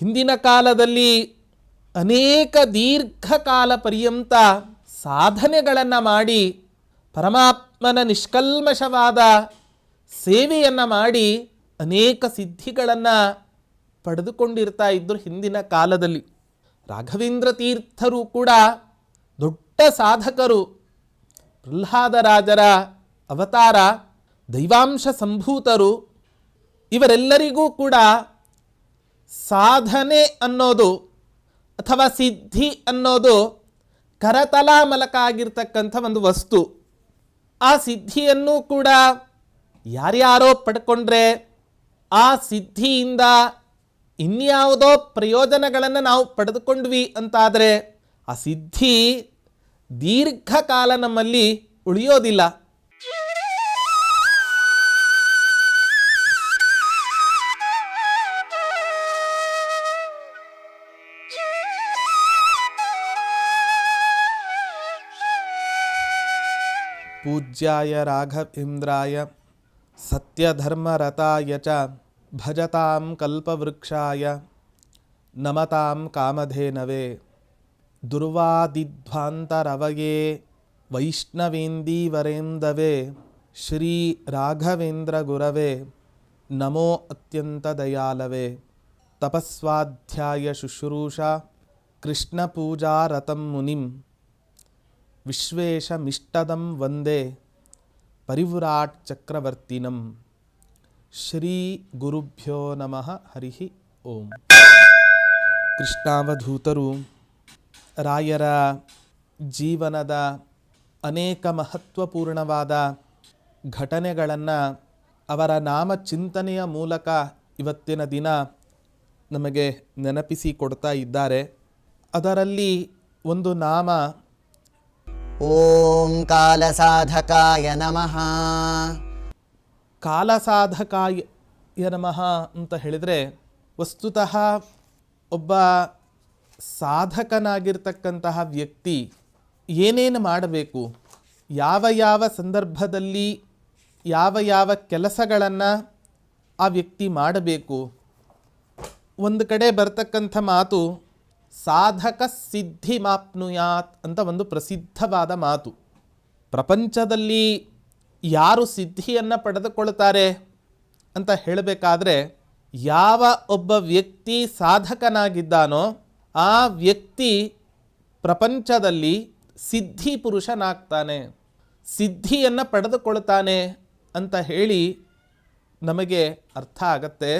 ಹಿಂದಿನ ಕಾಲದಲ್ಲಿ ಅನೇಕ ದೀರ್ಘಕಾಲ ಪರ್ಯಂತ ಸಾಧನೆಗಳನ್ನು ಮಾಡಿ, ಪರಮಾತ್ಮನ ನಿಷ್ಕಲ್ಮಶವಾದ ಸೇವೆಯನ್ನು ಮಾಡಿ ಅನೇಕ ಸಿದ್ಧಿಗಳನ್ನು ಪಡೆದುಕೊಂಡಿರ್ತಾ ಇದ್ದರು ಹಿಂದಿನ ಕಾಲದಲ್ಲಿ. ರಾಘವೇಂದ್ರ ತೀರ್ಥರು ಕೂಡ ದೊಡ್ಡ ಸಾಧಕರು. ಪ್ರಹ್ಲಾದರಾಜರ ಅವತಾರ, ದೈವಾಂಶ ಸಂಭೂತರು. ಇವರೆಲ್ಲರಿಗೂ ಕೂಡ ಸಾಧನೆ ಅನ್ನೋದು ಅಥವಾ ಸಿದ್ಧಿ ಅನ್ನೋದು ಕರತಲಾಮಲಕ ಆಗಿರ್ತಕ್ಕಂಥ ಒಂದು ವಸ್ತು. ಆ ಸಿದ್ಧಿಯನ್ನು ಕೂಡ ಯಾರ್ಯಾರೋ ಪಡ್ಕೊಂಡ್ರೆ ಆ ಸಿದ್ಧಿಯಿಂದ ಇನ್ಯಾವುದೋ ಪ್ರಯೋಜನಗಳನ್ನು ನಾವು ಪಡೆದುಕೊಂಡ್ವಿ ಅಂತಾದರೆ ಆ ಸಿದ್ಧಿ ದೀರ್ಘಕಾಲ ನಮ್ಮಲ್ಲಿ ಉಳಿಯೋದಿಲ್ಲ. पूज्याय राघव इन्द्राय सत्यधर्मरताय च भजतां कल्पवृक्षाय नमतां कामधेनवे दुर्वादिध्वान्तरवये वैष्णवेन्दीवरेन्दवे श्रीराघवेन्द्रगुरवे नमोऽत्यन्तदयालवे तपःस्वाध्याय शुश्रूषा कृष्णपूजारतं मुनिं ವಿಶ್ವೇಶಮಿಷ್ಟದಂ ವಂದೇ ಪರಿವ್ರಾಟ್ ಚಕ್ರವರ್ತಿನಂ. ಶ್ರೀ ಗುರುಭ್ಯೋ ನಮಃ ಹರಿ ಓಂ. ಕೃಷ್ಣಾವಧೂತರು, ರಾಯರ ಜೀವನದ ಅನೇಕ ಮಹತ್ವಪೂರ್ಣವಾದ ಘಟನೆಗಳನ್ನು ಅವರ ನಾಮ ಚಿಂತನೆಯ ಮೂಲಕ ಇವತ್ತಿನ ದಿನ ನಮಗೆ ನೆನಪಿಸಿ ಕೊಡ್ತಾ ಇದ್ದಾರೆ. ಅದರಲ್ಲಿ ಒಂದು ನಾಮ ಓಂ ಕಾಲಸಾಧಕಾಯ ನಮಃ ಕಾಲಸಾಧಕಾಯ ನಮಃ ಅಂತ ಹೇಳಿದರೆ ವಸ್ತುತಃ ಒಬ್ಬ ಸಾಧಕನಾಗಿರ್ತಕ್ಕಂತಹ ವ್ಯಕ್ತಿ ಏನೇನು ಮಾಡಬೇಕು, ಯಾವ ಯಾವ ಸಂದರ್ಭದಲ್ಲಿ ಯಾವ ಯಾವ ಕೆಲಸಗಳನ್ನು ಆ ವ್ಯಕ್ತಿ ಮಾಡಬೇಕು, ಒಂದು ಕಡೆ ಬರ್ತಕ್ಕಂಥ ಮಾತು ಸಾಧಕ ಸಿದ್ಧಿ ಮಾಪ್ನುಯಾತ್ ಅಂತ ಒಂದು ಪ್ರಸಿದ್ಧವಾದ ಮಾತು. ಪ್ರಪಂಚದಲ್ಲಿ ಯಾರು ಸಿದ್ಧಿಯನ್ನು ಪಡೆದುಕೊಳ್ತಾರೆ ಅಂತ ಹೇಳಬೇಕಾದ್ರೆ, ಯಾವ ಒಬ್ಬ ವ್ಯಕ್ತಿ ಸಾಧಕನಾಗಿದ್ದಾನೋ ಆ ವ್ಯಕ್ತಿ ಪ್ರಪಂಚದಲ್ಲಿ ಸಿದ್ಧಿ ಪುರುಷನಾಗ್ತಾನೆ, ಸಿದ್ಧಿಯನ್ನು ಪಡೆದುಕೊಳ್ತಾನೆ ಅಂತ ಹೇಳಿ ನಮಗೆ ಅರ್ಥ ಆಗತ್ತೆ.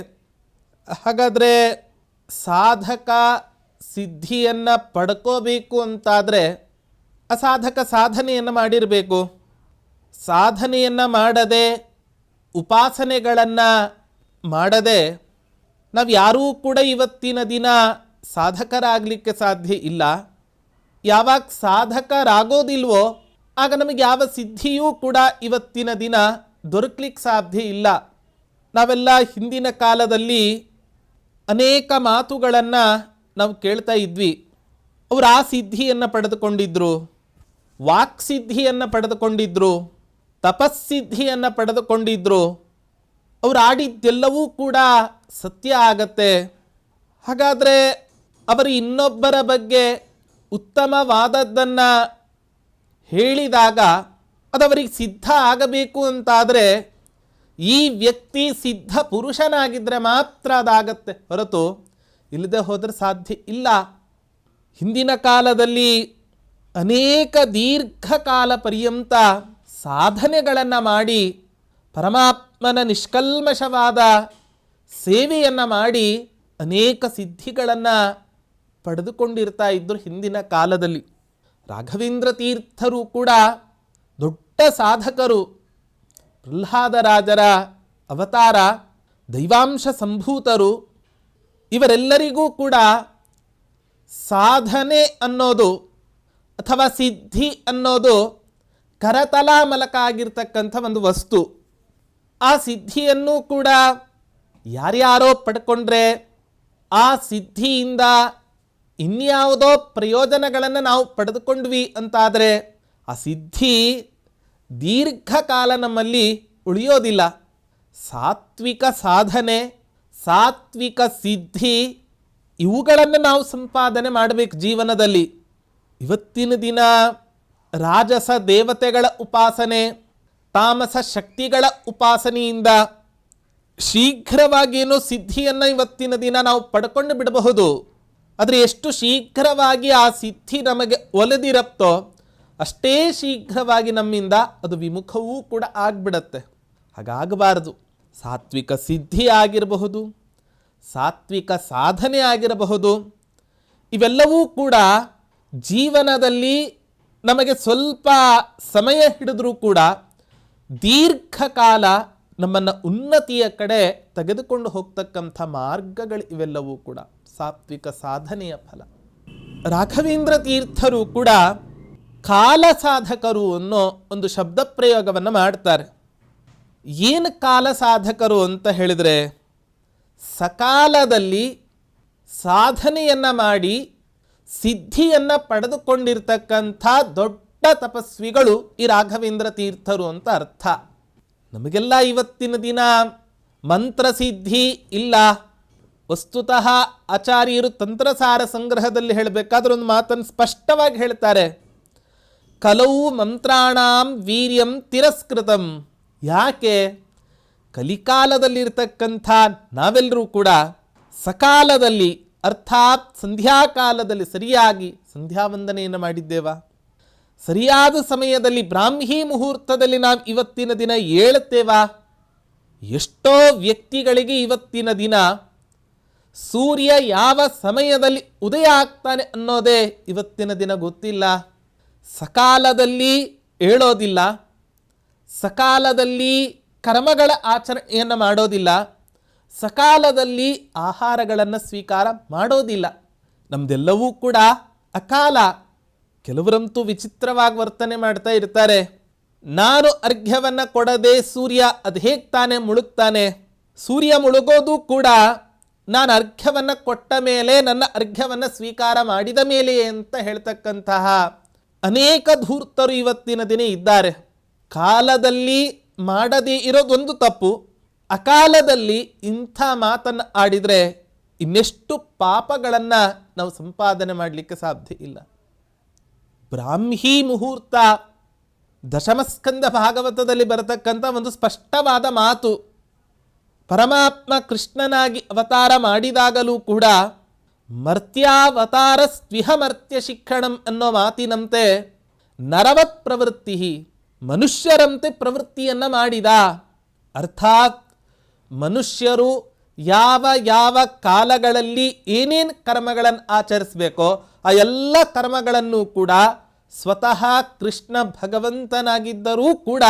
ಹಾಗಾದರೆ ಸಾಧಕ ಸಿದ್ಧಿಯನ್ನು ಪಡ್ಕೋಬೇಕು ಅಂತಾದರೆ ಅಸಾಧಕ ಸಾಧನೆಯನ್ನು ಮಾಡಿರಬೇಕು. ಸಾಧನೆಯನ್ನು ಮಾಡದೆ ಉಪಾಸನೆಗಳನ್ನು ಮಾಡದೆ ನಾವು ಯಾರೂ ಕೂಡ ಇವತ್ತಿನ ದಿನ ಸಾಧಕರಾಗಲಿಕ್ಕೆ ಸಾಧ್ಯ ಇಲ್ಲ. ಯಾವಾಗ ಸಾಧಕರಾಗೋದಿಲ್ವೋ ಆಗ ನಮಗೆ ಯಾವ ಸಿದ್ಧಿಯೂ ಕೂಡ ಇವತ್ತಿನ ದಿನ ದೊರಕಲಿಕ್ಕೆ ಸಾಧ್ಯ ಇಲ್ಲ. ನಾವೆಲ್ಲ ಹಿಂದಿನ ಕಾಲದಲ್ಲಿ ಅನೇಕ ಮಾತುಗಳನ್ನು ನಾವು ಕೇಳ್ತಾ ಇದ್ವಿ, ಅವರು ಆ ಸಿದ್ಧಿಯನ್ನು ಪಡೆದುಕೊಂಡಿದ್ದರು ವಾಕ್ಸಿದ್ಧಿಯನ್ನು ಪಡೆದುಕೊಂಡಿದ್ದರು ತಪಸ್ಸಿದ್ಧಿಯನ್ನು ಪಡೆದುಕೊಂಡಿದ್ದರು ಅವರು ಆಡಿದ್ದೆಲ್ಲವೂ ಕೂಡ ಸತ್ಯ ಆಗತ್ತೆ. ಹಾಗಾದರೆ ಅವರು ಇನ್ನೊಬ್ಬರ ಬಗ್ಗೆ ಉತ್ತಮವಾದದ್ದನ್ನು ಹೇಳಿದಾಗ ಅದು ಅವರಿಗೆ ಸಿದ್ಧ ಆಗಬೇಕು ಅಂತಾದರೆ ಈ ವ್ಯಕ್ತಿ ಸಿದ್ಧ ಪುರುಷನಾಗಿದ್ದರೆ ಮಾತ್ರ ಅದಾಗತ್ತೆ ಹೊರತು ಇಲ್ಲದೆ ಹೋದರೆ ಸಾಧ್ಯ ಇಲ್ಲ. ಹಿಂದಿನ ಕಾಲದಲ್ಲಿ ಅನೇಕ ದೀರ್ಘಕಾಲ ಪರ್ಯಂತ ಸಾಧನೆಗಳನ್ನು ಮಾಡಿ, ಪರಮಾತ್ಮನ ನಿಷ್ಕಲ್ಮಶವಾದ ಸೇವೆಯನ್ನು ಮಾಡಿ ಅನೇಕ ಸಿದ್ಧಿಗಳನ್ನು ಪಡೆದುಕೊಂಡಿರ್ತಾ ಇದ್ದರು ಹಿಂದಿನ ಕಾಲದಲ್ಲಿ. ರಾಘವೇಂದ್ರ ತೀರ್ಥರು ಕೂಡ ದೊಡ್ಡ ಸಾಧಕರು. ಪ್ರಹ್ಲಾದರಾಜರ ಅವತಾರ, ದೈವಾಂಶ ಸಂಭೂತರು. ಇವರೆಲ್ಲರಿಗೂ ಕೂಡ ಸಾಧನೆ ಅನ್ನೋದು ಅಥವಾ ಸಿದ್ಧಿ ಅನ್ನೋದು ಕರತಲಾಮಲಕ ಆಗಿರ್ತಕ್ಕಂಥ ಒಂದು ವಸ್ತು. ಆ ಸಿದ್ಧಿಯನ್ನು ಕೂಡ ಯಾರ್ಯಾರೋ ಪಡ್ಕೊಂಡ್ರೆ ಆ ಸಿದ್ಧಿಯಿಂದ ಇನ್ಯಾವುದೋ ಪ್ರಯೋಜನಗಳನ್ನು ನಾವು ಪಡೆದುಕೊಂಡ್ವಿ ಅಂತಾದರೆ ಆ ಸಿದ್ಧಿ ದೀರ್ಘಕಾಲ ನಮ್ಮಲ್ಲಿ ಉಳಿಯೋದಿಲ್ಲ. ಸಾತ್ವಿಕ ಸಾಧನೆ ಸಾತ್ವಿಕ ಸಿದ್ಧಿ, ಇವುಗಳನ್ನು ನಾವು ಸಂಪಾದನೆ ಮಾಡಬೇಕು ಜೀವನದಲ್ಲಿ. ಇವತ್ತಿನ ದಿನ ರಾಜಸ ದೇವತೆಗಳ ಉಪಾಸನೆ, ತಾಮಸ ಶಕ್ತಿಗಳ ಉಪಾಸನೆಯಿಂದ ಶೀಘ್ರವಾಗಿಯೂ ಸಿದ್ಧಿಯನ್ನು ಇವತ್ತಿನ ದಿನ ನಾವು ಪಡ್ಕೊಂಡು ಬಿಡಬಹುದು. ಆದರೆ ಎಷ್ಟು ಶೀಘ್ರವಾಗಿ ಆ ಸಿದ್ಧಿ ನಮಗೆ ಒಲಿದಿರತ್ತೋ, ಅಷ್ಟೇ ಶೀಘ್ರವಾಗಿ ನಮ್ಮಿಂದ ಅದು ವಿಮುಖವೂ ಕೂಡ ಆಗ್ಬಿಡತ್ತೆ. ಹಾಗಾಗಬಾರದು. ಸಾತ್ವಿಕ ಸಿದ್ಧಿ ಆಗಿರಬಹುದು ಸಾತ್ವಿಕ ಸಾಧನೆ ಆಗಿರಬಹುದು. ಇವೆಲ್ಲವೂ ಕೂಡ ಜೀವನದಲ್ಲಿ ನಮಗೆ ಸ್ವಲ್ಪ ಸಮಯ ಹಿಡಿದ್ರೂ ಕೂಡ ದೀರ್ಘಕಾಲ ನಮ್ಮನ್ನು ಉನ್ನತಿಯ ಕಡೆ ತೆಗೆದುಕೊಂಡು ಹೋಗ್ತಕ್ಕಂಥ ಮಾರ್ಗಗಳು ಇವೆಲ್ಲವೂ ಕೂಡ ಸಾತ್ವಿಕ ಸಾಧನೆಯ ಫಲ. ರಾಘವೇಂದ್ರ ತೀರ್ಥರು ಕೂಡ ಕಾಲ ಸಾಧಕರು ಅನ್ನೋ ಒಂದು ಶಬ್ದ ಪ್ರಯೋಗವನ್ನು ಮಾಡ್ತಾರೆ. ಏನು ಕಾಲ ಸಾಧಕರು ಅಂತ ಹೇಳಿದರೆ, ಸಕಾಲದಲ್ಲಿ ಸಾಧನೆಯನ್ನು ಮಾಡಿ ಸಿದ್ಧಿಯನ್ನು ಪಡೆದುಕೊಂಡಿರ್ತಕ್ಕಂಥ ದೊಡ್ಡ ತಪಸ್ವಿಗಳು ಈ ರಾಘವೇಂದ್ರ ತೀರ್ಥರು ಅಂತ ಅರ್ಥ. ನಮಗೆಲ್ಲ ಇವತ್ತಿನ ದಿನ ಮಂತ್ರಸಿದ್ಧಿ ಇಲ್ಲ. ವಸ್ತುತಃ ಆಚಾರ್ಯರು ತಂತ್ರಸಾರ ಸಂಗ್ರಹದಲ್ಲಿ ಹೇಳಬೇಕಾದ್ರೆ ಒಂದು ಮಾತನ್ನು ಸ್ಪಷ್ಟವಾಗಿ ಹೇಳ್ತಾರೆ. ಕಲವು ಮಂತ್ರಾಣಾಂ ವೀರ್ಯಂ ತಿರಸ್ಕೃತಂ. ಯಾಕೆ? ಕಲಿಕಾಲದಲ್ಲಿರ್ತಕ್ಕಂಥ ನಾವೆಲ್ಲರೂ ಕೂಡ ಸಕಾಲದಲ್ಲಿ, ಅರ್ಥಾತ್ ಸಂಧ್ಯಾಕಾಲದಲ್ಲಿ ಸರಿಯಾಗಿ ಸಂಧ್ಯಾ ವಂದನೆಯನ್ನು ಮಾಡಿದ್ದೇವಾ? ಸರಿಯಾದ ಸಮಯದಲ್ಲಿ ಬ್ರಾಹ್ಮಿ ಮುಹೂರ್ತದಲ್ಲಿ ನಾವು ಇವತ್ತಿನ ದಿನ ಏಳುತ್ತೇವಾ? ಎಷ್ಟೋ ವ್ಯಕ್ತಿಗಳಿಗೆ ಇವತ್ತಿನ ದಿನ ಸೂರ್ಯ ಯಾವ ಸಮಯದಲ್ಲಿ ಉದಯ ಆಗ್ತಾನೆ ಅನ್ನೋದೇ ಇವತ್ತಿನ ದಿನ ಗೊತ್ತಿಲ್ಲ. ಸಕಾಲದಲ್ಲಿ ಏಳೋದಿಲ್ಲ. ಸಕಾಲದಲ್ಲಿ ಕರ್ಮಗಳ ಆಚರಣೆಯನ್ನು ಮಾಡೋದಿಲ್ಲ. ಸಕಾಲದಲ್ಲಿ ಆಹಾರಗಳನ್ನು ಸ್ವೀಕಾರ ಮಾಡೋದಿಲ್ಲ. ನಮ್ದೆಲ್ಲವೂ ಕೂಡ ಅಕಾಲ. ಕೆಲವರಂತೂ ವಿಚಿತ್ರವಾಗಿ ವರ್ತನೆ ಮಾಡ್ತಾ ಇರ್ತಾರೆ. ನಾನು ಅರ್ಘ್ಯವನ್ನು ಕೊಡದೆ ಸೂರ್ಯ ಅದು ಹೇಗೆ ತಾನೇ ಮುಳುಗ್ತಾನೆ? ಸೂರ್ಯ ಮುಳುಗೋದು ಕೂಡ ನಾನು ಅರ್ಘ್ಯವನ್ನು ಕೊಟ್ಟ ಮೇಲೆ ನನ್ನ ಅರ್ಘ್ಯವನ್ನು ಸ್ವೀಕಾರ ಮಾಡಿದ ಮೇಲೆ ಅಂತ ಹೇಳ್ತಕ್ಕಂತಹ ಅನೇಕ ಧೂರ್ತರು ಇವತ್ತಿನ ದಿನ ಇದ್ದಾರೆ. ಕಾಲದಲ್ಲಿ ಮಾಡದೇ ಇರೋದೊಂದು ತಪ್ಪು, ಅಕಾಲದಲ್ಲಿ ಇಂಥ ಮಾತನ್ನು ಆಡಿದರೆ ಇನ್ನೆಷ್ಟು ಪಾಪಗಳನ್ನು ನಾವು ಸಂಪಾದನೆ ಮಾಡಲಿಕ್ಕೆ ಸಾಧ್ಯ ಇಲ್ಲ. ಬ್ರಾಹ್ಮಿ ಮುಹೂರ್ತ ದಶಮಸ್ಕಂದ ಭಾಗವತದಲ್ಲಿ ಬರತಕ್ಕಂಥ ಒಂದು ಸ್ಪಷ್ಟವಾದ ಮಾತು, ಪರಮಾತ್ಮ ಕೃಷ್ಣನಾಗಿ ಅವತಾರ ಮಾಡಿದಾಗಲೂ ಕೂಡ ಮರ್ತ್ಯಾವತಾರ ಸ್ವಿಹ ಮರ್ತ್ಯ ಶಿಕ್ಷಣಂ ಅನ್ನೋ ಮಾತಿನಂತೆ ನರವತ್ ಪ್ರವೃತ್ತಿ ಮನುಷ್ಯರಂತೆ ಪ್ರವೃತ್ತಿಯನ್ನು ಮಾಡಿದ. ಅರ್ಥಾತ್ ಮನುಷ್ಯರು ಯಾವ ಯಾವ ಕಾಲಗಳಲ್ಲಿ ಏನೇನು ಕರ್ಮಗಳನ್ನು ಆಚರಿಸಬೇಕೋ ಆ ಎಲ್ಲ ಕರ್ಮಗಳನ್ನು ಕೂಡ ಸ್ವತಃ ಕೃಷ್ಣ ಭಗವಂತನಾಗಿದ್ದರೂ ಕೂಡ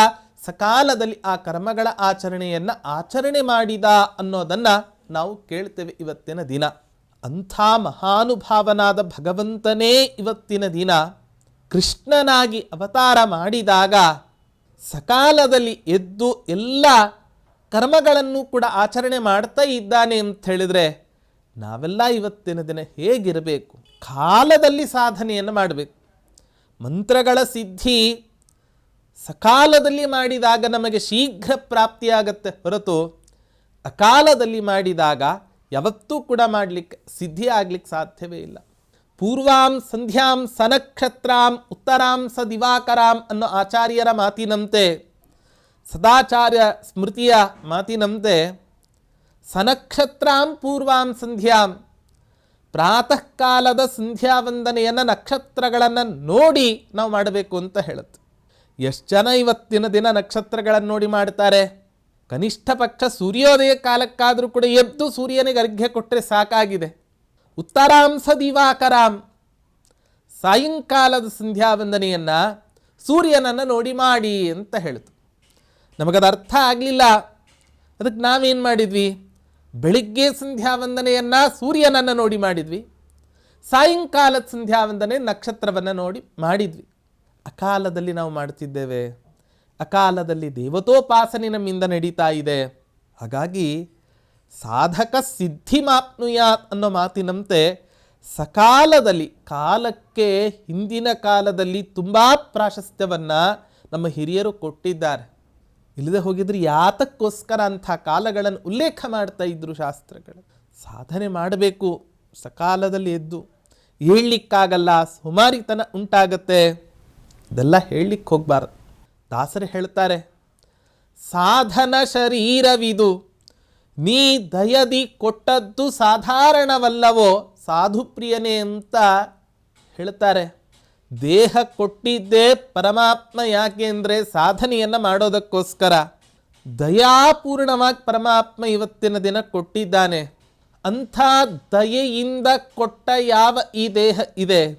ಸಕಾಲದಲ್ಲಿ ಆ ಕರ್ಮಗಳ ಆಚರಣೆಯನ್ನು ಆಚರಣೆ ಮಾಡಿದ ಅನ್ನೋದನ್ನು ನಾವು ಕೇಳ್ತೇವೆ ಇವತ್ತಿನ ದಿನ. ಅಂಥ ಮಹಾನುಭಾವನಾದ ಭಗವಂತನೇ ಇವತ್ತಿನ ದಿನ ಕೃಷ್ಣನಾಗಿ ಅವತಾರ ಮಾಡಿದಾಗ ಸಕಾಲದಲ್ಲಿ ಎದ್ದು ಎಲ್ಲ ಕರ್ಮಗಳನ್ನು ಕೂಡ ಆಚರಣೆ ಮಾಡ್ತಾ ಇದ್ದಾನೆ ಅಂತ ಹೇಳಿದರೆ ನಾವೆಲ್ಲ ಇವತ್ತಿನ ದಿನ ಹೇಗಿರಬೇಕು? ಕಾಲದಲ್ಲಿ ಸಾಧನೆಯನ್ನು ಮಾಡಬೇಕು. ಮಂತ್ರಗಳ ಸಿದ್ಧಿ ಸಕಾಲದಲ್ಲಿ ಮಾಡಿದಾಗ ನಮಗೆ ಶೀಘ್ರ ಪ್ರಾಪ್ತಿಯಾಗತ್ತೆ ಹೊರತು ಅಕಾಲದಲ್ಲಿ ಮಾಡಿದಾಗ ಯಾವತ್ತೂ ಕೂಡ ಮಾಡಲಿಕ್ಕೆ ಸಿದ್ಧಿ ಆಗಲಿಕ್ಕೆ ಸಾಧ್ಯವೇ ಇಲ್ಲ. ಪೂರ್ವಾಂ ಸಂಧ್ಯಾಂ ಸನಕ್ಷತ್ರಾಂ ಉತ್ತರಾಂ ಸ ದಿವಾಕರಾಂ ಅನ್ನೋ ಆಚಾರ್ಯರ ಮಾತಿನಂತೆ, ಸದಾಚಾರ್ಯ ಸ್ಮೃತಿಯ ಮಾತಿನಂತೆ, ಸನಕ್ಷತ್ರಾಂ ಪೂರ್ವಾಂ ಸಂಧ್ಯಾಂ ಪ್ರಾತಃ ಕಾಲದ ಸಂಧ್ಯಾ ವಂದನೆಯನ್ನು ನಕ್ಷತ್ರಗಳನ್ನು ನೋಡಿ ನಾವು ಮಾಡಬೇಕು ಅಂತ ಹೇಳುತ್ತೆ. ಎಷ್ಟು ಜನ ಇವತ್ತಿನ ದಿನ ನಕ್ಷತ್ರಗಳನ್ನು ನೋಡಿ ಮಾಡ್ತಾರೆ? ಕನಿಷ್ಠ ಪಕ್ಷ ಸೂರ್ಯೋದಯ ಕಾಲಕ್ಕಾದರೂ ಕೂಡ ಎದ್ದು ಸೂರ್ಯನಿಗೆ ಅರ್ಘ್ಯ ಕೊಟ್ಟರೆ ಸಾಕಾಗಿದೆ. ಉತ್ತರಾಂಶ ದಿವಾಕರಾಂ ಸಾಯಂಕಾಲದ ಸಂಧ್ಯಾ ವಂದನೆಯನ್ನು ಸೂರ್ಯನನ್ನು ನೋಡಿ ಮಾಡಿ ಅಂತ ಹೇಳಿತು ನಮಗದು ಅರ್ಥ ಆಗಲಿಲ್ಲ. ಅದಕ್ಕೆ ನಾವೇನು ಮಾಡಿದ್ವಿ? ಬೆಳಿಗ್ಗೆ ಸಂಧ್ಯಾ ವಂದನೆಯನ್ನು ಸೂರ್ಯನನ್ನು ನೋಡಿ ಮಾಡಿದ್ವಿ. ಸಾಯಂಕಾಲದ ಸಂಧ್ಯಾ ವಂದನೆ ನಕ್ಷತ್ರವನ್ನು ನೋಡಿ ಮಾಡಿದ್ವಿ. ಅಕಾಲದಲ್ಲಿ ನಾವು ಮಾಡ್ತಿದ್ದೇವೆ ಅಕಾಲದಲ್ಲಿ ದೇವತೋಪಾಸನೆ ನಮ್ಮಿಂದ ನಡೀತಾ ಇದೆ. ಹಾಗಾಗಿ ಸಾಧಕ ಸಿದ್ಧಿ ಮಾಪ್ನುಯಾತ್ ಅನ್ನೋ ಮಾತಿನಂತೆ ಸಕಾಲದಲ್ಲಿ, ಕಾಲಕ್ಕೆ ಹಿಂದಿನ ಕಾಲದಲ್ಲಿ ತುಂಬ ಪ್ರಾಶಸ್ತ್ಯವನ್ನು ನಮ್ಮ ಹಿರಿಯರು ಕೊಟ್ಟಿದ್ದಾರೆ. ಇಲ್ಲದೆ ಹೋಗಿದ್ರೆ ಯಾತಕ್ಕೋಸ್ಕರ ಅಂಥ ಕಾಲಗಳನ್ನು ಉಲ್ಲೇಖ ಮಾಡ್ತಾ ಇದ್ರು ಶಾಸ್ತ್ರಗಳು. ಸಾಧನೆ ಮಾಡಬೇಕು, ಸಕಾಲದಲ್ಲಿ ಎದ್ದು ಹೇಳಲಿಕ್ಕಾಗಲ್ಲ, ಸುಮಾರಿತನ ಉಂಟಾಗತ್ತೆ. ಇದೆಲ್ಲ ಹೇಳಲಿಕ್ಕೆ ಹೋಗಬಾರ್ದು. ದಾಸರು ಹೇಳ್ತಾರೆ, ಸಾಧನ ಶರೀರವಿದು. ನೀ ದಯದಿ ಕೊಟ್ಟದ್ದು ಸಾಧಾರಣವಲ್ಲವೋ ಸಾಧುಪ್ರಿಯನೇ ಅಂತ ಹೇಳ್ತಾರೆ. ದೇಹ ಕೊಟ್ಟಿದ್ದೇ ಪರಮಾತ್ಮ ಯಾಕೆ ಅಂದರೆ ಸಾಧನೆಯನ್ನು ಮಾಡೋದಕ್ಕೋಸ್ಕರ. ದಯಾಪೂರ್ಣವಾಗಿ ಪರಮಾತ್ಮ ಇವತ್ತಿನ ದಿನ ಕೊಟ್ಟಿದ್ದಾನೆ. ಅಂಥ ದಯೆಯಿಂದ ಕೊಟ್ಟ ಯಾವ ಈ ದೇಹ ಇದೆ?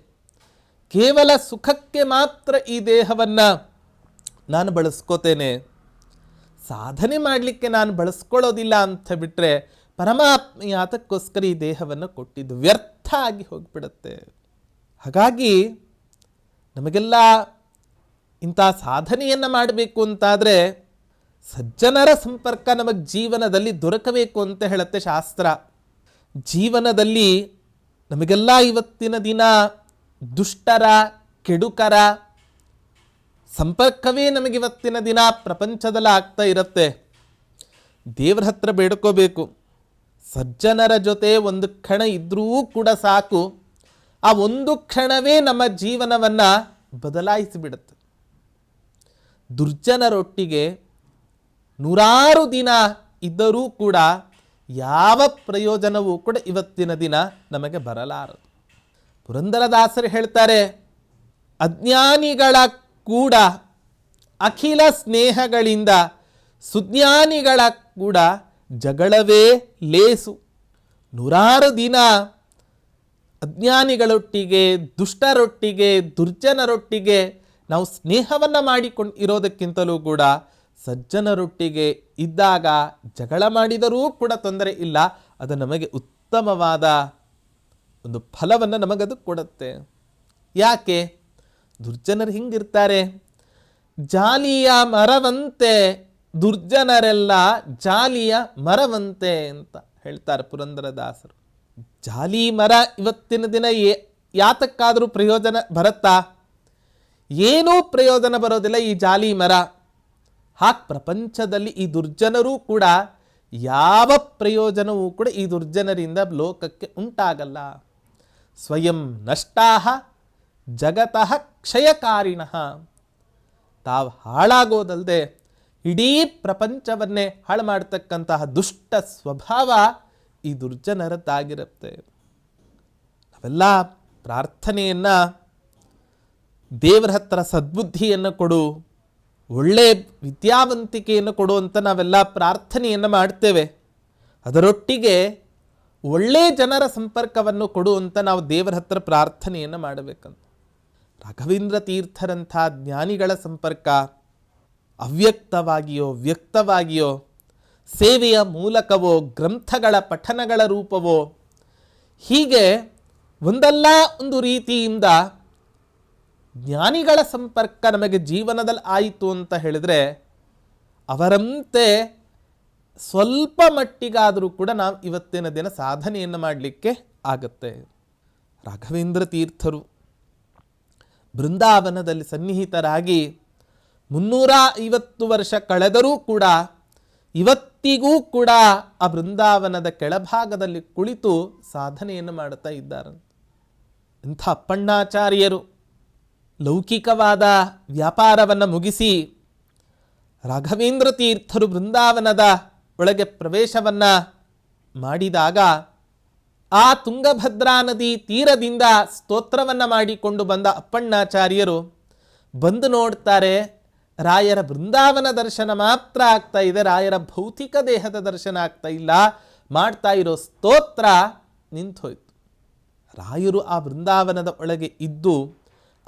ಕೇವಲ ಸುಖಕ್ಕೆ ಮಾತ್ರ ಈ ದೇಹವನ್ನು ನಾನು ಬಳಸ್ಕೋತೇನೆ. ಸಾಧನೆ ಮಾಡಲಿಕ್ಕೆ ನಾನು ಬಳಸ್ಕೊಳ್ಳೋದಿಲ್ಲ ಅಂತ ಬಿಟ್ಟರೆ ಪರಮಾತ್ಮ ಯಾತಕ್ಕೋಸ್ಕರ ಈ ದೇಹವನ್ನು ಕೊಟ್ಟಿದ್ದು ವ್ಯರ್ಥ ಆಗಿ ಹೋಗಿಬಿಡುತ್ತೆ. ಹಾಗಾಗಿ ನಮಗೆಲ್ಲ ಇಂಥ ಸಾಧನೆಯನ್ನು ಮಾಡಬೇಕು ಅಂತಾದರೆ ಸಜ್ಜನರ ಸಂಪರ್ಕ ನಮಗೆ ಜೀವನದಲ್ಲಿ ದೊರಕಬೇಕು ಅಂತ ಹೇಳುತ್ತೆ ಶಾಸ್ತ್ರ. ಜೀವನದಲ್ಲಿ ನಮಗೆಲ್ಲ ಇವತ್ತಿನ ದಿನ ದುಷ್ಟರ, ಕೆಡುಕರ ಸಂಪರ್ಕವೇ ನಮಗೆ ಇವತ್ತಿನ ದಿನ ಪ್ರಪಂಚದಲ್ಲಿ ಆಗ್ತಾ ಇರುತ್ತೆ. ದೇವ್ರ ಹತ್ರ ಬೇಡ್ಕೋಬೇಕು. ಸಜ್ಜನರ ಜೊತೆ ಒಂದು ಕ್ಷಣ ಇದ್ರೂ ಕೂಡ ಸಾಕು. ಆ ಒಂದು ಕ್ಷಣವೇ ನಮ್ಮ ಜೀವನವನ್ನು ಬದಲಾಯಿಸಿಬಿಡುತ್ತೆ. ದುರ್ಜನರೊಟ್ಟಿಗೆ ನೂರಾರು ದಿನ ಇದ್ದರೂ ಕೂಡ ಯಾವ ಪ್ರಯೋಜನವೂ ಕೂಡ ಇವತ್ತಿನ ದಿನ ನಮಗೆ ಬರಲಾರದು. ಪುರಂದರದಾಸರು ಹೇಳ್ತಾರೆ, ಅಜ್ಞಾನಿಗಳ ಕೂಡ ಅಖಿಲ ಸ್ನೇಹಗಳಿಂದ ಸುಜ್ಞಾನಿಗಳ ಕೂಡ ಜಗಳವೇ ಲೇಸು. ನೂರಾರು ದಿನ ಅಜ್ಞಾನಿಗಳೊಟ್ಟಿಗೆ, ದುಷ್ಟರೊಟ್ಟಿಗೆ, ದುರ್ಜನರೊಟ್ಟಿಗೆ ನಾವು ಸ್ನೇಹವನ್ನು ಮಾಡಿಕೊಂಡು ಇರೋದಕ್ಕಿಂತಲೂ ಕೂಡ ಸಜ್ಜನರೊಟ್ಟಿಗೆ ಇದ್ದಾಗ ಜಗಳ ಮಾಡಿದರೂ ಕೂಡ ತೊಂದರೆ ಇಲ್ಲ. ಅದು ನಮಗೆ ಉತ್ತಮವಾದ ಒಂದು ಫಲವನ್ನು ನಮಗದು ಕೊಡುತ್ತೆ. ಯಾಕೆ? ದುರ್ಜನರು ಹಿಂಗಿರ್ತಾರೆ. ಜಾಲಿಯ ಮರವಂತೆ ದುರ್ಜನರೆಲ್ಲ ಜಾಲಿಯ ಮರವಂತೆ ಅಂತ ಹೇಳ್ತಾರೆ ಪುರಂದರದಾಸರು. ಜಾಲಿ ಮರ ಇವತ್ತಿನ ದಿನ ಏ ಯಾತಕ್ಕಾದರೂ ಪ್ರಯೋಜನ ಬರುತ್ತಾ? ಏನೂ ಪ್ರಯೋಜನ ಬರೋದಿಲ್ಲ ಈ ಜಾಲಿ ಮರ. ಹಾಗೆ ಪ್ರಪಂಚದಲ್ಲಿ ಈ ದುರ್ಜನರೂ ಕೂಡ ಯಾವ ಪ್ರಯೋಜನವೂ ಕೂಡ ಈ ದುರ್ಜನರಿಂದ ಲೋಕಕ್ಕೆ ಉಂಟಾಗಲ್ಲ. ಸ್ವಯಂ ನಷ್ಟಾ ಜಗತಃ ಕ್ಷಯಕಾರಿಣಃ. ತಾವು ಹಾಳಾಗೋದಲ್ಲದೆ ಇಡೀ ಪ್ರಪಂಚವನ್ನೇ ಹಾಳು ಮಾಡ್ತಕ್ಕಂತಹ ದುಷ್ಟ ಸ್ವಭಾವ ಈ ದುರ್ಜನರದ್ದಾಗಿರುತ್ತೆ. ಅವೆಲ್ಲ ಪ್ರಾರ್ಥನೆಯನ್ನು, ದೇವರ ಹತ್ರ ಸದ್ಬುದ್ಧಿಯನ್ನು ಕೊಡು, ಒಳ್ಳೆ ವಿದ್ಯಾವಂತಿಕೆಯನ್ನು ಕೊಡು ಅಂತ ನಾವೆಲ್ಲ ಪ್ರಾರ್ಥನೆಯನ್ನು ಮಾಡ್ತೇವೆ. ಅದರೊಟ್ಟಿಗೆ ಒಳ್ಳೆ ಜನರ ಸಂಪರ್ಕವನ್ನು ಕೊಡು ಅಂತ ನಾವು ದೇವರ ಹತ್ರ ಪ್ರಾರ್ಥನೆಯನ್ನು ಮಾಡಬೇಕಂತ. ರಾಘವೇಂದ್ರ ತೀರ್ಥರಂಥ ಜ್ಞಾನಿಗಳ ಸಂಪರ್ಕ ಅವ್ಯಕ್ತವಾಗಿಯೋ ವ್ಯಕ್ತವಾಗಿಯೋ ಸೇವೆಯ ಮೂಲಕವೋ ಗ್ರಂಥಗಳ ಪಠನಗಳ ರೂಪವೋ ಹೀಗೆ ಒಂದಲ್ಲ ಒಂದು ರೀತಿಯಿಂದ ಜ್ಞಾನಿಗಳ ಸಂಪರ್ಕ ನಮಗೆ ಜೀವನದಲ್ಲಿ ಆಯಿತು ಅಂತ ಹೇಳಿದರೆ ಅವರಂತೆ ಸ್ವಲ್ಪ ಮಟ್ಟಿಗಾದರೂ ಕೂಡ ನಾವು ಇವತ್ತಿನ ದಿನ ಸಾಧನೆಯನ್ನು ಮಾಡಲಿಕ್ಕೆ ಆಗುತ್ತೆ. ರಾಘವೇಂದ್ರ ತೀರ್ಥರು ಬೃಂದಾವನದಲ್ಲಿ ಸನ್ನಿಹಿತರಾಗಿ ಮುನ್ನೂರ ಐವತ್ತು ವರ್ಷ ಕಳೆದರೂ ಕೂಡ, ಇವತ್ತಿಗೂ ಕೂಡ ಆ ಬೃಂದಾವನದ ಕೆಳಭಾಗದಲ್ಲಿ ಕುಳಿತು ಸಾಧನೆಯನ್ನು ಮಾಡುತ್ತಾ ಇದ್ದಾರೆ ಇಂಥ ಅಪ್ಪಣ್ಣಾಚಾರ್ಯರು ಲೌಕಿಕವಾದ ವ್ಯಾಪಾರವನ್ನು ಮುಗಿಸಿ ರಾಘವೇಂದ್ರ ತೀರ್ಥರು ಬೃಂದಾವನದ ಒಳಗೆ ಪ್ರವೇಶವನ್ನು ಮಾಡಿದಾಗ ಆ ತುಂಗಭದ್ರಾ ನದಿ ತೀರದಿಂದ ಸ್ತೋತ್ರವನ್ನು ಮಾಡಿಕೊಂಡು ಬಂದ ಅಪ್ಪಣ್ಣಾಚಾರ್ಯರು ಬಂದು ನೋಡ್ತಾರೆ, ರಾಯರ ಬೃಂದಾವನ ದರ್ಶನ ಮಾತ್ರ ಆಗ್ತಾ ಇದೆ, ರಾಯರ ಭೌತಿಕ ದೇಹದ ದರ್ಶನ ಆಗ್ತಾ ಇಲ್ಲ, ಮಾಡ್ತಾ ಇರೋ ಸ್ತೋತ್ರ ನಿಂತೋಯ್ತು ರಾಯರು ಆ ಬೃಂದಾವನದ ಒಳಗೆ ಇದ್ದು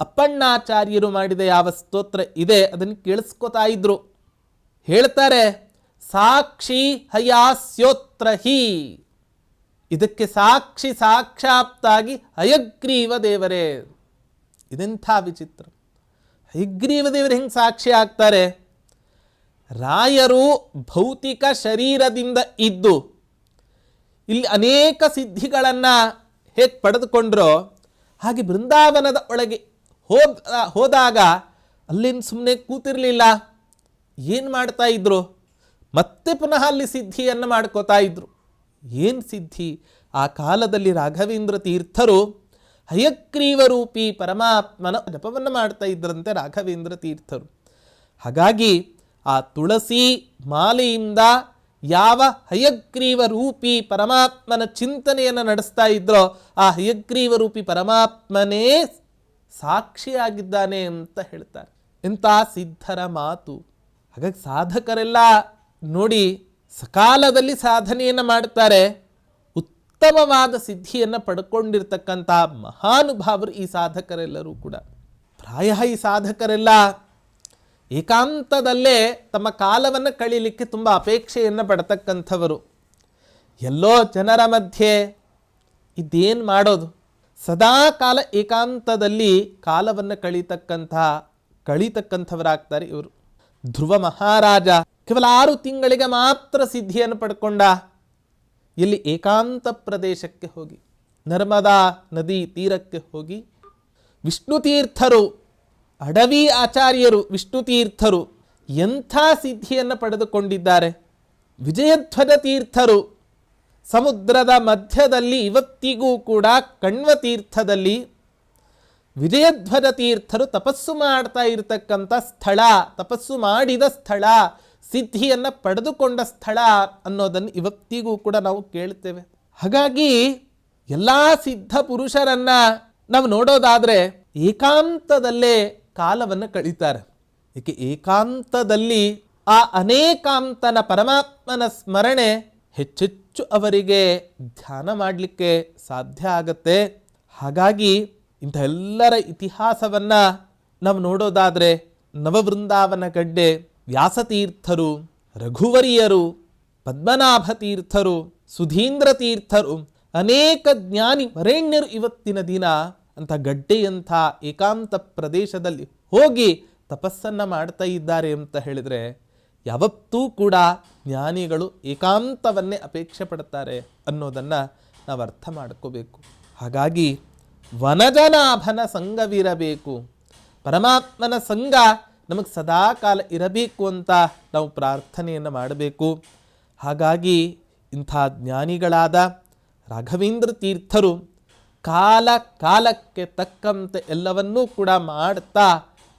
ಅಪ್ಪಣ್ಣಾಚಾರ್ಯರು ಮಾಡಿದ ಯಾವ ಸ್ತೋತ್ರ ಇದೆ ಅದನ್ನು ಕೇಳಿಸ್ಕೊತಾ ಇದ್ರು. ಹೇಳ್ತಾರೆ, ಸಾಕ್ಷಿ ಹಯಾಸ್ಯೋತ್ರ ಹಿ ಇದಕ್ಕೆ ಸಾಕ್ಷಿ ಸಾಕ್ಷಾಪ್ತಾಗಿ ಹಯಗ್ರೀವ ದೇವರೇ. ಇದೆಂಥ ವಿಚಿತ್ರ. ಹಯಗ್ರೀವ ದೇವರು ಹೆಂಗೆ ಸಾಕ್ಷಿ ಆಗ್ತಾರೆ? ರಾಯರು ಭೌತಿಕ ಶರೀರದಿಂದ ಇದ್ದು ಇಲ್ಲಿ ಅನೇಕ ಸಿದ್ಧಿಗಳನ್ನು ಹೇಗೆ ಪಡೆದುಕೊಂಡ್ರೋ ಹಾಗೆ ಬೃಂದಾವನದ ಒಳಗೆ ಹೋದ, ಹೋದಾಗ ಅಲ್ಲಿನ ಸುಮ್ಮನೆ ಕೂತಿರಲಿಲ್ಲ. ಏನು ಮಾಡ್ತಾ ಇದ್ರು? ಮತ್ತೆ ಪುನಃ ಅಲ್ಲಿ ಸಿದ್ಧಿಯನ್ನು ಮಾಡ್ಕೋತಾ ಇದ್ರು. ಏನು ಸಿದ್ಧಿ? ಆ ಕಾಲದಲ್ಲಿ ರಾಘವೇಂದ್ರ ತೀರ್ಥರು ಹಯಗ್ರೀವರೂಪಿ ಪರಮಾತ್ಮನ ಜಪವನ್ನು ಮಾಡ್ತಾ ಇದ್ರಂತೆ ರಾಘವೇಂದ್ರ ತೀರ್ಥರು. ಹಾಗಾಗಿ ಆ ತುಳಸಿ ಮಾಲೆಯಿಂದ ಯಾವ ಹಯಗ್ರೀವ ರೂಪಿ ಪರಮಾತ್ಮನ ಚಿಂತನೆಯನ್ನು ನಡೆಸ್ತಾ ಇದ್ರೋ, ಆ ಹಯಗ್ರೀವ ರೂಪಿ ಪರಮಾತ್ಮನೇ ಸಾಕ್ಷಿಯಾಗಿದ್ದಾನೆ ಅಂತ ಹೇಳ್ತಾರೆ. ಇಂಥ ಸಿದ್ಧರ ಮಾತು. ಹಾಗಾಗಿ ಸಾಧಕರೆಲ್ಲ ನೋಡಿ ಸಕಾಲದಲ್ಲಿ ಸಾಧನೆಯನ್ನು ಮಾಡ್ತಾರೆ ಉತ್ತಮವಾದ ಸಿದ್ಧಿಯನ್ನು ಪಡ್ಕೊಂಡಿರ್ತಕ್ಕಂಥ ಮಹಾನುಭಾವರು ಈ ಸಾಧಕರೆಲ್ಲರೂ ಕೂಡ. ಪ್ರಾಯ ಈ ಸಾಧಕರೆಲ್ಲ ಏಕಾಂತದಲ್ಲೇ ತಮ್ಮ ಕಾಲವನ್ನು ಕಳೀಲಿಕ್ಕೆ ತುಂಬ ಅಪೇಕ್ಷೆಯನ್ನು ಪಡ್ತಕ್ಕಂಥವರು. ಎಲ್ಲೋ ಜನರ ಮಧ್ಯೆ ಇದೇನು ಮಾಡೋದು? ಸದಾ ಕಾಲ ಏಕಾಂತದಲ್ಲಿ ಕಾಲವನ್ನು ಕಳೀತಕ್ಕಂಥ, ಕಳೀತಕ್ಕಂಥವರಾಗ್ತಾರೆ ಇವರು. ಧ್ರುವ ಮಹಾರಾಜ ಕೇವಲ ಆರು ತಿಂಗಳಿಗೆ ಮಾತ್ರ ಸಿದ್ಧಿಯನ್ನು ಪಡ್ಕೊಂಡ ಇಲ್ಲಿ ಏಕಾಂತ ಪ್ರದೇಶಕ್ಕೆ ಹೋಗಿ, ನರ್ಮದಾ ನದಿ ತೀರಕ್ಕೆ ಹೋಗಿ, ವಿಷ್ಣು ತೀರ್ಥರು, ಅಡವಿ ಆಚಾರ್ಯರು, ವಿಷ್ಣು ತೀರ್ಥರು ಎಂಥ ಸಿದ್ಧಿಯನ್ನು ಪಡೆದುಕೊಂಡಿದ್ದಾರೆ? ವಿಜಯಧ್ವಜ ತೀರ್ಥರು, ಸಮುದ್ರದ ಮಧ್ಯದಲ್ಲಿ ಇವತ್ತಿಗೂ ಕೂಡ ಕಣ್ವ ತೀರ್ಥದಲ್ಲಿ ವಿಜಯಧ್ವಜ ತೀರ್ಥರು ತಪಸ್ಸು ಮಾಡ್ತಾ ಇರತಕ್ಕಂಥ ಸ್ಥಳ, ತಪಸ್ಸು ಮಾಡಿದ ಸ್ಥಳ ಸಿದ್ಧಿಯನ್ನು ಪಡೆದುಕೊಂಡ ಸ್ಥಳ ಅನ್ನೋದನ್ನು ಇವತ್ತಿಗೂ ಕೂಡ ನಾವು ಕೇಳ್ತೇವೆ. ಹಾಗಾಗಿ ಎಲ್ಲ ಸಿದ್ಧ ಪುರುಷರನ್ನು ನಾವು ನೋಡೋದಾದರೆ ಏಕಾಂತದಲ್ಲೇ ಕಾಲವನ್ನು ಕಳೀತಾರೆ. ಏಕೆ ಏಕಾಂತದಲ್ಲಿ ಆ ಅನೇಕಾಂತನ ಪರಮಾತ್ಮನ ಸ್ಮರಣೆ ಹೆಚ್ಚೆಚ್ಚು ಅವರಿಗೆ ಧ್ಯಾನ ಮಾಡಲಿಕ್ಕೆ ಸಾಧ್ಯ ಆಗತ್ತೆ. ಹಾಗಾಗಿ ಇಂಥ ಎಲ್ಲರ ಇತಿಹಾಸವನ್ನು ನಾವು ನೋಡೋದಾದರೆ ನವವೃಂದಾವನ ಗಡ್ಡೆ ವ್ಯಾಸತೀರ್ಥರು, ರಘುವರಿಯರು ಪದ್ಮನಾಭ ತೀರ್ಥರು ಸುಧೀಂದ್ರ ತೀರ್ಥರು, ಅನೇಕ ಜ್ಞಾನಿ ವರೇಣ್ಯರು ಇವತ್ತಿನ ದಿನ ಅಂಥ ಗಡ್ಡೆಯಂಥ ಏಕಾಂತ ಪ್ರದೇಶದಲ್ಲಿ ಹೋಗಿ ತಪಸ್ಸನ್ನು ಮಾಡ್ತಾ ಇದ್ದಾರೆ ಅಂತ ಹೇಳಿದರೆ ಯಾವತ್ತೂ ಕೂಡ ಜ್ಞಾನಿಗಳು ಏಕಾಂತವನ್ನೇ ಅಪೇಕ್ಷೆ ಪಡ್ತಾರೆ ಅನ್ನೋದನ್ನು ನಾವು ಅರ್ಥ ಮಾಡ್ಕೋಬೇಕು. ಹಾಗಾಗಿ ವನಜನಾಭನ ಸಂಘವಿರಬೇಕು. ಪರಮಾತ್ಮನ ಸಂಘ ನಮಗೆ ಸದಾ ಕಾಲ ಇರಬೇಕು ಅಂತ ನಾವು ಪ್ರಾರ್ಥನೆಯನ್ನು ಮಾಡಬೇಕು. ಹಾಗಾಗಿ ಇಂಥ ಜ್ಞಾನಿಗಳಾದ ರಾಘವೇಂದ್ರ ತೀರ್ಥರು ಕಾಲ ಕಾಲಕ್ಕೆ ತಕ್ಕಂತೆ ಎಲ್ಲವನ್ನೂ ಕೂಡ ಮಾಡ್ತಾ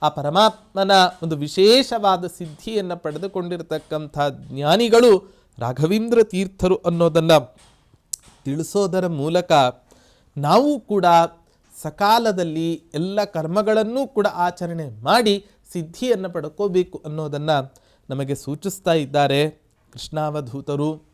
ಆ ಪರಮಾತ್ಮನ ಒಂದು ವಿಶೇಷವಾದ ಸಿದ್ಧಿಯನ್ನು ಪಡೆದುಕೊಂಡಿರತಕ್ಕಂಥ ಜ್ಞಾನಿಗಳು ರಾಘವೇಂದ್ರ ತೀರ್ಥರು ಅನ್ನೋದನ್ನು ತಿಳಿಸೋದರ ಮೂಲಕ ನಾವು ಕೂಡ ಸಕಾಲದಲ್ಲಿ ಎಲ್ಲ ಕರ್ಮಗಳನ್ನೂ ಕೂಡ ಆಚರಣೆ ಮಾಡಿ ಸಿದ್ಧಿಯನ್ನು ಪಡ್ಕೋಬೇಕು ಅನ್ನೋದನ್ನು ನಮಗೆ ಸೂಚಿಸ್ತಾ ಇದ್ದಾರೆ ಕೃಷ್ಣಾವಧೂತರು.